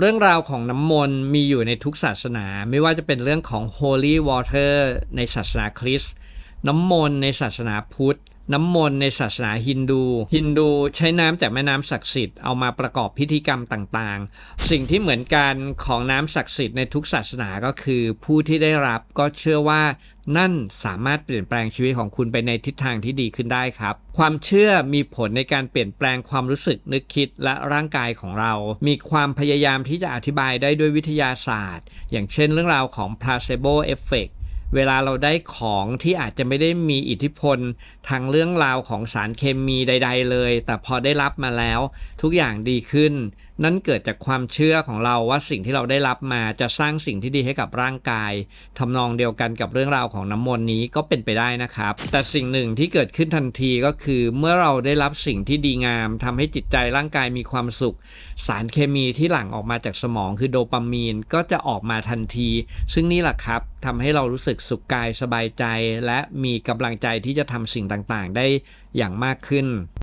เรื่องราวของน้ำมนต์มีอยู่ในทุกศาสนา ไม่ว่าจะเป็นเรื่องของ Holy Water ในศาสนาคริสต์น้ำมนต์ในศาสนาพุทธ น้ำมนต์ในศาสนาฮินดู ฮินดูใช้น้ำจากแม่น้ำศักดิ์สิทธิ์เอามาประกอบพิธีกรรมต่างๆ สิ่งที่เหมือนกันของน้ำศักดิ์สิทธิ์ในทุกศาสนาก็คือ ผู้ที่ได้รับก็เชื่อว่านั่นสามารถเปลี่ยนแปลงชีวิตของคุณไปในทิศทางที่ดีขึ้นได้ครับ ความเชื่อมีผลในการเปลี่ยนแปลงความรู้สึกนึกคิดและร่างกายของเรา มีความพยายามที่จะอธิบายได้ด้วยวิทยาศาสตร์ อย่างเช่นเรื่องราวของ placebo effect เวลาเราได้ของที่อาจจะไม่ได้มีอิทธิพลทางเรื่องราวของสารเคมีใด ๆ เลย แต่พอได้รับมาแล้ว ทุกอย่างดีขึ้น นั่นเกิดจากความเชื่อของเราว่าสิ่งที่เราได้รับมาจะสร้างสิ่งที่ดีให้กับร่างกายทำนองเดียวกันกับเรื่องราวของน้ำมนต์นี้ก็เป็นไปได้นะครับ แต่สิ่งหนึ่งที่เกิดขึ้นทันทีก็คือ เมื่อเราได้รับสิ่งที่ดีงามทำให้จิตใจร่างกายมีความสุข สารเคมีที่หลั่งออกมาจากสมองคือโดปามีนก็จะออกมาทันที ซึ่งนี่แหละครับทำให้เรารู้สึกสุขกายสบายใจ และมีกำลังใจที่จะทำสิ่งต่างๆ ได้อย่างมากขึ้น